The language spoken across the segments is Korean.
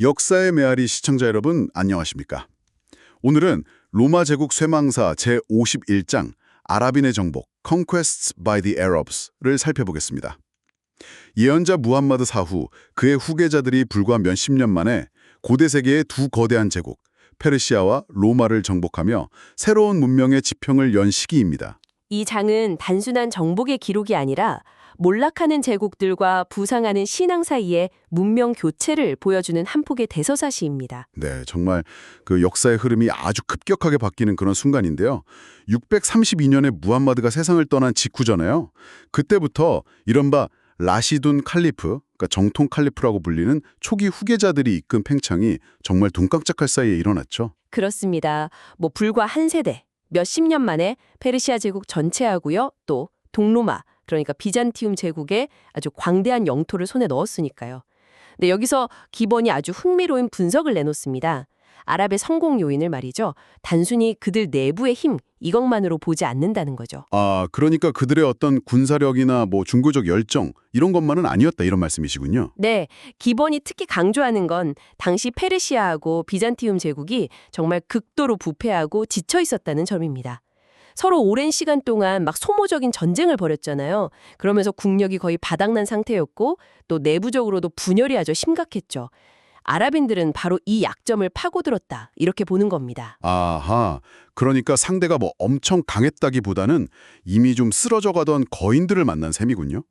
역사의 메아리 시청자 여러분 안녕하십니까? 오늘은 로마 제국 쇠망사 제51장 아랍인의 정복 Conquests by the Arabs를 살펴보겠습니다. 예언자 무함마드 사후 그의 후계자들이 불과 몇십 년 만에 고대 세계의 두 거대한 제국 페르시아와 로마를 정복하며 새로운 문명의 지평을 연 시기입니다. 이 장은 단순한 정복의 기록이 아니라 몰락하는 제국들과 부상하는 신앙 사이의 문명 교체를 보여주는 한 폭의 대서사시입니다. 네, 정말 그 역사의 흐름이 아주 급격하게 바뀌는 그런 순간인데요. 632년에 무함마드가 세상을 떠난 직후잖아요. 그때부터 이른바 라시둔 칼리프, 그러니까 정통 칼리프라고 불리는 초기 후계자들이 이끈 팽창이 정말 눈 깜짝할 사이에 일어났죠. 그렇습니다. 뭐 불과 한 세대, 몇십 년 만에 페르시아 제국 전체하고요. 또 동로마, 그러니까 비잔티움 제국의 아주 광대한 영토를 손에 넣었으니까요. 근데 여기서 기본이 아주 흥미로운 분석을 내놓습니다. 아랍의 성공 요인을 말이죠. 단순히 그들 내부의 힘, 이것만으로 보지 않는다는 거죠. 아, 그러니까 그들의 어떤 군사력이나 뭐 중고적 열정 이런 것만은 아니었다 이런 말씀이시군요. 네, 기본이 특히 강조하는 건 당시 페르시아하고 비잔티움 제국이 정말 극도로 부패하고 지쳐 있었다는 점입니다. 서로 오랜 시간 동안 막 소모적인 전쟁을 벌였잖아요. 그러면서 국력이 거의 바닥난 상태였고 또 내부적으로도 분열이 아주 심각했죠. 아랍인들은 바로 이 약점을 파고들었다 이렇게 보는 겁니다. 아하, 그러니까 상대가 뭐 엄청 강했다기보다는 이미 좀 쓰러져 가던 거인들을 만난 셈이군요.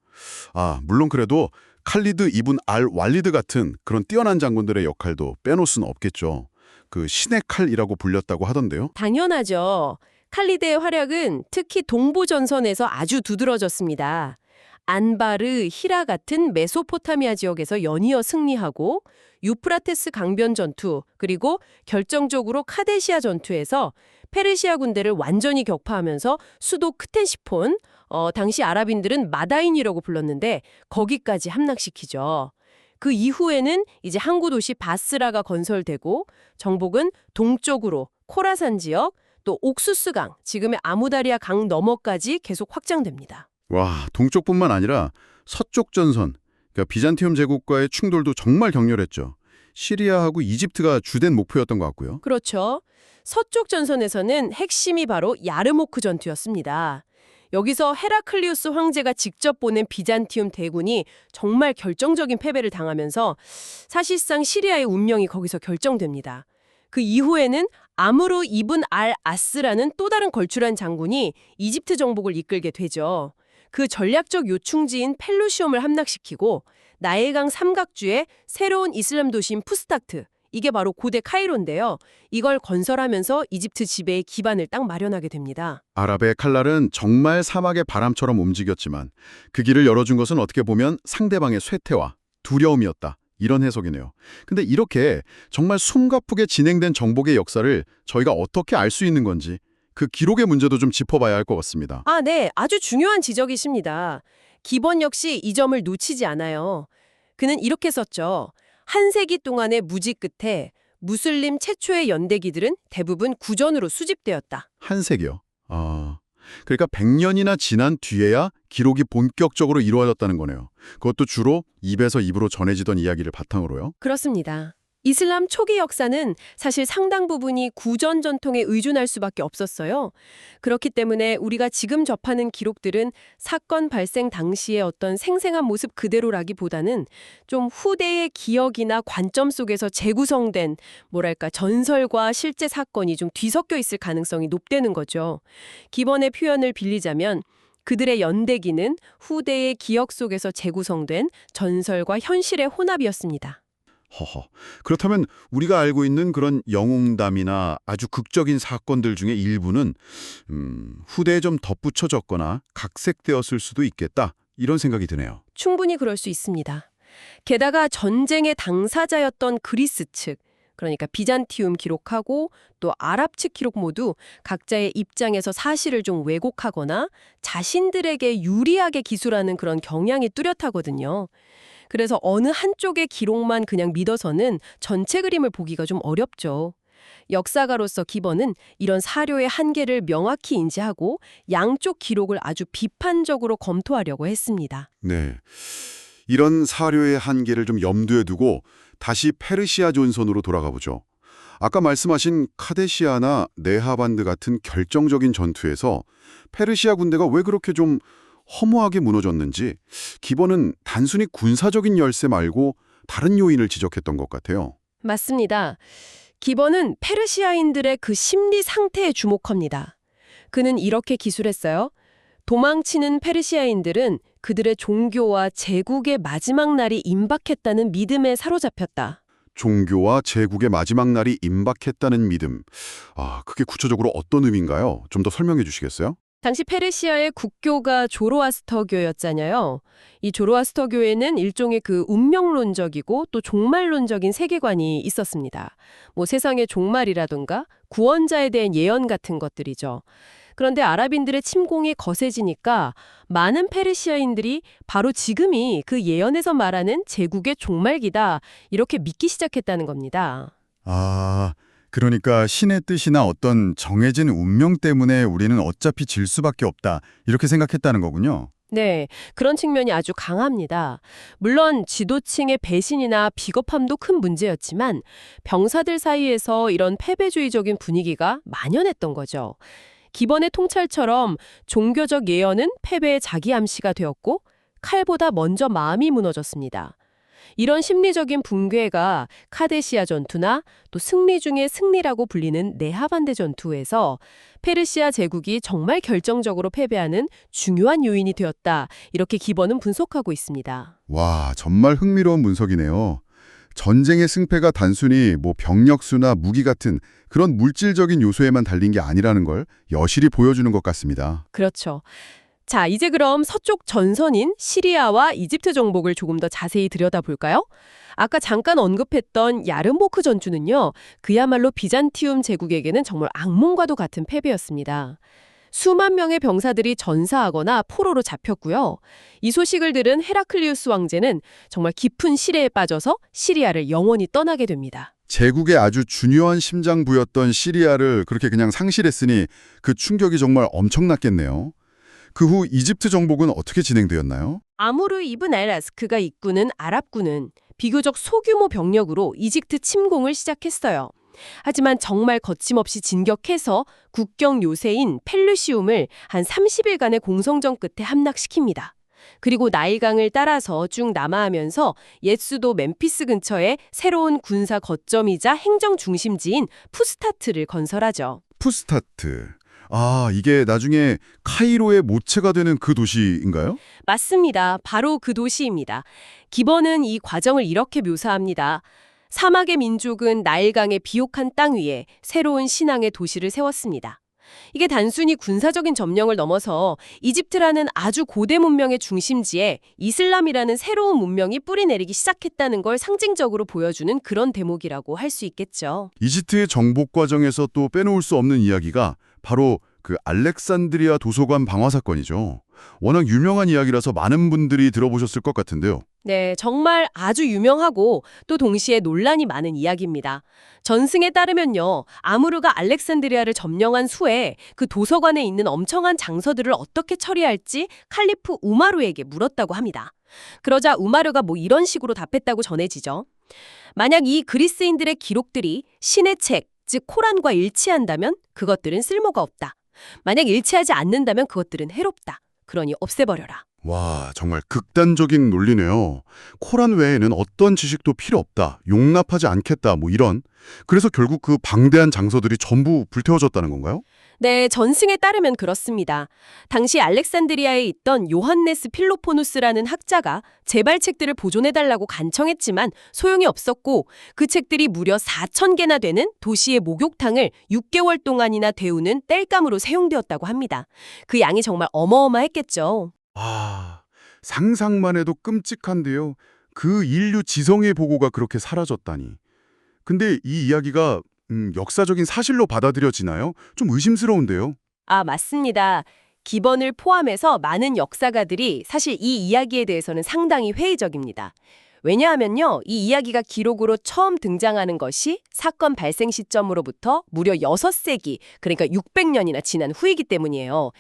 아, 물론 그래도 칼리드 이븐 알 왈리드 같은 그런 뛰어난 장군들의 역할도 빼놓을 수는 없겠죠. 그 신의 칼이라고 불렸다고 하던데요. 당연하죠. 칼리드의 활약은 특히 동부 전선에서 아주 두드러졌습니다. 안바르, 히라 같은 메소포타미아 지역에서 연이어 승리하고 유프라테스 강변 전투, 그리고 결정적으로 카데시아 전투에서 페르시아 군대를 완전히 격파하면서 수도 크텐시폰, 어, 당시 아랍인들은 마다인이라고 불렀는데 거기까지 함락시키죠. 그 이후에는 이제 항구 도시 바스라가 건설되고 정복은 동쪽으로 코라산 지역, 또 옥수스강, 지금의 아무다리아 강 너머까지 계속 확장됩니다. 와, 동쪽뿐만 아니라 서쪽 전선, 그러니까 비잔티움 제국과의 충돌도 정말 격렬했죠. 시리아하고 이집트가 주된 목표였던 것 같고요. 그렇죠. 서쪽 전선에서는 핵심이 바로 야르모크 전투였습니다. 여기서 헤라클리우스 황제가 직접 보낸 비잔티움 대군이 정말 결정적인 패배를 당하면서 사실상 시리아의 운명이 거기서 결정됩니다. 그 이후에는 아무르 이븐 알 아스라는 또 다른 걸출한 장군이 이집트 정복을 이끌게 되죠. 그 전략적 요충지인 펠루시움을 함락시키고 나일강 삼각주의 새로운 이슬람 도시인 푸스타트, 이게 바로 고대 카이로인데요. 이걸 건설하면서 이집트 지배의 기반을 딱 마련하게 됩니다. 아랍의 칼날은 정말 사막의 바람처럼 움직였지만 그 길을 열어준 것은 어떻게 보면 상대방의 쇠퇴와 두려움이었다. 이런 해석이네요. 근데 이렇게 정말 숨가쁘게 진행된 정복의 역사를 저희가 어떻게 알 수 있는 건지 그 기록의 문제도 좀 짚어봐야 할 것 같습니다. 아, 네. 아주 중요한 지적이십니다. 기본 역시 이 점을 놓치지 않아요. 그는 이렇게 썼죠. 한 세기 동안의 무지 끝에 무슬림 최초의 연대기들은 대부분 구전으로 수집되었다. 한색이요. 아, 그러니까 100년이나 지난 뒤에야 기록이 본격적으로 이루어졌다는 거네요. 그것도 주로 입에서 입으로 전해지던 이야기를 바탕으로요. 그렇습니다. 이슬람 초기 역사는 사실 상당 부분이 구전 전통에 의존할 수밖에 없었어요. 그렇기 때문에 우리가 지금 접하는 기록들은 사건 발생 당시의 어떤 생생한 모습 그대로라기보다는 좀 후대의 기억이나 관점 속에서 재구성된 뭐랄까 전설과 실제 사건이 좀 뒤섞여 있을 가능성이 높다는 거죠. 기본의 표현을 빌리자면 그들의 연대기는 후대의 기억 속에서 재구성된 전설과 현실의 혼합이었습니다. 허허. 그렇다면 우리가 알고 있는 그런 영웅담이나 아주 극적인 사건들 중에 일부는 음, 후대에 좀 덧붙여졌거나 각색되었을 수도 있겠다. 이런 생각이 드네요. 충분히 그럴 수 있습니다. 게다가 전쟁의 당사자였던 그리스 측, 그러니까 비잔티움 기록하고 또 아랍 측 기록 모두 각자의 입장에서 사실을 좀 왜곡하거나 자신들에게 유리하게 기술하는 그런 경향이 뚜렷하거든요. 그래서 어느 한쪽의 기록만 그냥 믿어서는 전체 그림을 보기가 좀 어렵죠. 역사가로서 기본은 이런 사료의 한계를 명확히 인지하고 양쪽 기록을 아주 비판적으로 검토하려고 했습니다. 네. 이런 사료의 한계를 좀 염두에 두고 다시 페르시아 전선으로 돌아가 보죠. 아까 말씀하신 카데시아나 네하반드 같은 결정적인 전투에서 페르시아 군대가 왜 그렇게 좀 허무하게 무너졌는지 기본은 단순히 군사적인 열세 말고 다른 요인을 지적했던 것 같아요. 맞습니다. 기본은 페르시아인들의 그 심리 상태에 주목합니다. 그는 이렇게 기술했어요. 도망치는 페르시아인들은 그들의 종교와 제국의 마지막 날이 임박했다는 믿음에 사로잡혔다. 종교와 제국의 마지막 날이 임박했다는 믿음. 아, 그게 구체적으로 어떤 의미인가요? 좀 더 설명해 주시겠어요? 당시 페르시아의 국교가 조로아스터교였잖아요. 이 조로아스터교에는 일종의 그 운명론적이고 또 종말론적인 세계관이 있었습니다. 뭐 세상의 종말이라든가 구원자에 대한 예언 같은 것들이죠. 그런데 아랍인들의 침공이 거세지니까 많은 페르시아인들이 바로 지금이 그 예언에서 말하는 제국의 종말기다 이렇게 믿기 시작했다는 겁니다. 아, 그러니까 신의 뜻이나 어떤 정해진 운명 때문에 우리는 어차피 질 수밖에 없다. 이렇게 생각했다는 거군요. 네, 그런 측면이 아주 강합니다. 물론 지도층의 배신이나 비겁함도 큰 문제였지만 병사들 사이에서 이런 패배주의적인 분위기가 만연했던 거죠. 기본의 통찰처럼 종교적 예언은 패배의 자기 암시가 되었고 칼보다 먼저 마음이 무너졌습니다. 이런 심리적인 붕괴가 카데시아 전투나 또 승리 중의 승리라고 불리는 네하반데 전투에서 페르시아 제국이 정말 결정적으로 패배하는 중요한 요인이 되었다. 이렇게 기본은 분석하고 있습니다. 와, 정말 흥미로운 분석이네요. 전쟁의 승패가 단순히 뭐 병력 수나 무기 같은 그런 물질적인 요소에만 달린 게 아니라는 걸 여실히 보여주는 것 같습니다. 그렇죠. 자, 이제 그럼 서쪽 전선인 시리아와 이집트 정복을 조금 더 자세히 들여다볼까요? 아까 잠깐 언급했던 야르모크 전투는요. 그야말로 비잔티움 제국에게는 정말 악몽과도 같은 패배였습니다. 수만 명의 병사들이 전사하거나 포로로 잡혔고요. 이 소식을 들은 헤라클리우스 왕제는 정말 깊은 시래에 빠져서 시리아를 영원히 떠나게 됩니다. 제국의 아주 중요한 심장부였던 시리아를 그렇게 그냥 상실했으니 그 충격이 정말 엄청났겠네요. 그 후 이집트 정복은 어떻게 진행되었나요? 아무르 이븐 알 라스크가 이끄는 아랍군은 비교적 소규모 병력으로 이집트 침공을 시작했어요. 하지만 정말 거침없이 진격해서 국경 요새인 펠루시움을 한 30일간의 공성전 끝에 함락시킵니다. 그리고 나일강을 따라서 쭉 남하하면서 옛 수도 멤피스 근처에 새로운 군사 거점이자 행정 중심지인 푸스타트를 건설하죠. 푸스타트. 아, 이게 나중에 카이로의 모체가 되는 그 도시인가요? 맞습니다. 바로 그 도시입니다. 기본은 이 과정을 이렇게 묘사합니다. 사막의 민족은 나일강의 비옥한 땅 위에 새로운 신앙의 도시를 세웠습니다. 이게 단순히 군사적인 점령을 넘어서 이집트라는 아주 고대 문명의 중심지에 이슬람이라는 새로운 문명이 뿌리내리기 시작했다는 걸 상징적으로 보여주는 그런 대목이라고 할 수 있겠죠. 이집트의 정복 과정에서 또 빼놓을 수 없는 이야기가 바로 그 알렉산드리아 도서관 방화 사건이죠. 워낙 유명한 이야기라서 많은 분들이 들어보셨을 것 같은데요. 네, 정말 아주 유명하고 또 동시에 논란이 많은 이야기입니다. 전승에 따르면요, 아무르가 알렉산드리아를 점령한 후에 그 도서관에 있는 엄청한 장서들을 어떻게 처리할지 칼리프 우마르에게 물었다고 합니다. 그러자 우마르가 뭐 이런 식으로 답했다고 전해지죠. 만약 이 그리스인들의 기록들이 신의 책, 즉 코란과 일치한다면 그것들은 쓸모가 없다. 만약 일치하지 않는다면 그것들은 해롭다. 그러니 없애버려라. 와, 정말 극단적인 논리네요. 코란 외에는 어떤 지식도 필요 없다, 용납하지 않겠다, 뭐 이런. 그래서 결국 그 방대한 장서들이 전부 불태워졌다는 건가요? 네, 전승에 따르면 그렇습니다. 당시 알렉산드리아에 있던 요한네스 필로포누스라는 학자가 제발 책들을 보존해달라고 간청했지만 소용이 없었고 그 책들이 무려 4천 개나 되는 도시의 목욕탕을 6개월 동안이나 데우는 땔감으로 사용되었다고 합니다. 그 양이 정말 어마어마했겠죠. 아, 상상만 해도 끔찍한데요. 그 인류 지성의 보고가 그렇게 사라졌다니. 근데 이 이야기가 음, 역사적인 사실로 받아들여지나요? 좀 의심스러운데요. 아, 맞습니다. 기본을 포함해서 많은 역사가들이 사실 이 이야기에 대해서는 상당히 회의적입니다. 왜냐하면요, 이 이야기가 기록으로 처음 등장하는 것이 사건 발생 시점으로부터 무려 6세기, 그러니까 600년이나 지난 후이기 때문이에요.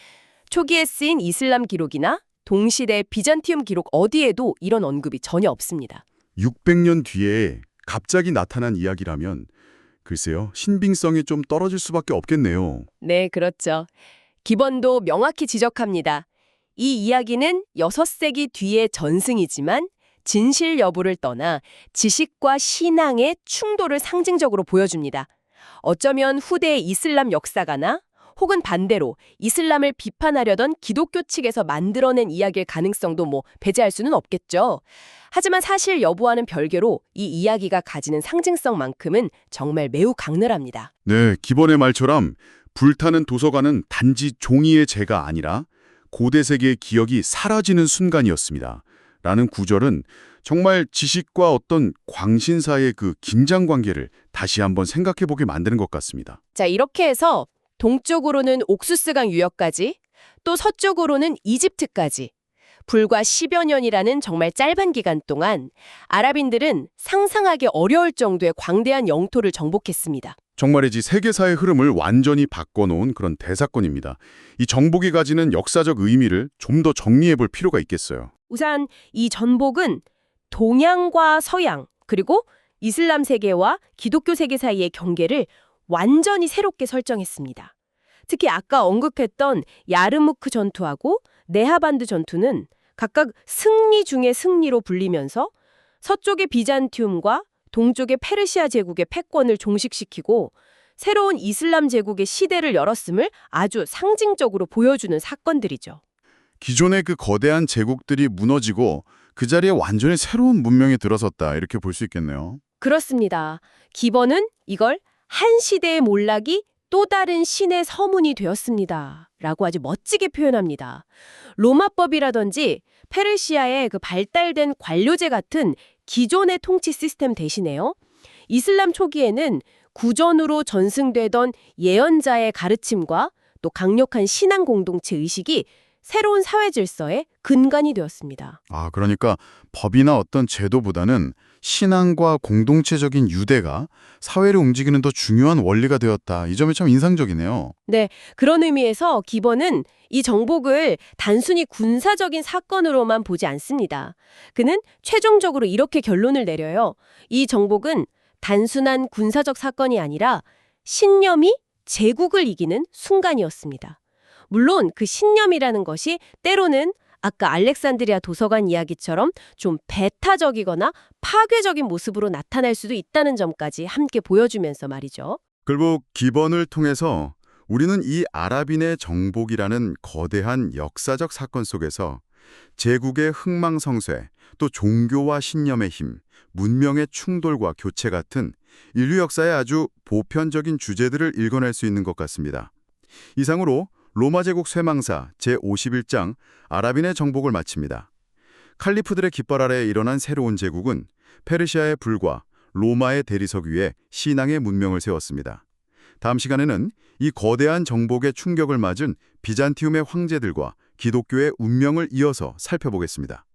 초기에 쓰인 이슬람 기록이나 동시대 비잔티움 기록 어디에도 이런 언급이 전혀 없습니다. 600년 뒤에 갑자기 나타난 이야기라면 글쎄요, 신빙성이 좀 떨어질 수밖에 없겠네요. 네, 그렇죠. 기본도 명확히 지적합니다. 이 이야기는 6세기 뒤의 전승이지만 진실 여부를 떠나 지식과 신앙의 충돌을 상징적으로 보여줍니다. 어쩌면 후대의 이슬람 역사가나 혹은 반대로 이슬람을 비판하려던 기독교 측에서 만들어낸 이야기일 가능성도 뭐 배제할 수는 없겠죠. 하지만 사실 여부와는 별개로 이 이야기가 가지는 상징성만큼은 정말 매우 강렬합니다. 네, 기본의 말처럼 불타는 도서관은 단지 종이의 재가 아니라 고대 세계의 기억이 사라지는 순간이었습니다. 라는 구절은 정말 지식과 어떤 광신사의 그 긴장 관계를 다시 한번 생각해 보게 만드는 것 같습니다. 자, 이렇게 해서 동쪽으로는 옥수스강 유역까지 또 서쪽으로는 이집트까지 불과 10여 년이라는 정말 짧은 기간 동안 아랍인들은 상상하기 어려울 정도의 광대한 영토를 정복했습니다. 정말이지 세계사의 흐름을 완전히 바꿔놓은 그런 대사건입니다. 이 정복이 가지는 역사적 의미를 좀 더 정리해 볼 필요가 있겠어요. 우선 이 전복은 동양과 서양 그리고 이슬람 세계와 기독교 세계 사이의 경계를 완전히 새롭게 설정했습니다. 특히 아까 언급했던 야르무크 전투하고 네하반드 전투는 각각 승리 중의 승리로 불리면서 서쪽의 비잔티움과 동쪽의 페르시아 제국의 패권을 종식시키고 새로운 이슬람 제국의 시대를 열었음을 아주 상징적으로 보여주는 사건들이죠. 기존의 그 거대한 제국들이 무너지고 그 자리에 완전히 새로운 문명이 들어섰다 이렇게 볼 수 있겠네요. 그렇습니다. 기본은 이걸 한 시대의 몰락이 또 다른 신의 서문이 되었습니다. 라고 아주 멋지게 표현합니다. 로마법이라든지 페르시아의 그 발달된 관료제 같은 기존의 통치 시스템 대신에요. 이슬람 초기에는 구전으로 전승되던 예언자의 가르침과 또 강력한 신앙 공동체 의식이 새로운 사회 질서의 근간이 되었습니다. 아, 그러니까 법이나 어떤 제도보다는 신앙과 공동체적인 유대가 사회를 움직이는 더 중요한 원리가 되었다. 이 점이 참 인상적이네요. 네, 그런 의미에서 기본은 이 정복을 단순히 군사적인 사건으로만 보지 않습니다. 그는 최종적으로 이렇게 결론을 내려요. 이 정복은 단순한 군사적 사건이 아니라 신념이 제국을 이기는 순간이었습니다. 물론 그 신념이라는 것이 때로는 아까 알렉산드리아 도서관 이야기처럼 좀 배타적이거나 파괴적인 모습으로 나타날 수도 있다는 점까지 함께 보여주면서 말이죠. 결국 기본을 통해서 우리는 이 아랍인의 정복이라는 거대한 역사적 사건 속에서 제국의 흥망성쇠, 또 종교와 신념의 힘, 문명의 충돌과 교체 같은 인류 역사의 아주 보편적인 주제들을 읽어낼 수 있는 것 같습니다. 이상으로 로마 제국 쇠망사 제51장 아랍인의 정복을 마칩니다. 칼리프들의 깃발 아래 일어난 새로운 제국은 페르시아의 불과 로마의 대리석 위에 신앙의 문명을 세웠습니다. 다음 시간에는 이 거대한 정복의 충격을 맞은 비잔티움의 황제들과 기독교의 운명을 이어서 살펴보겠습니다.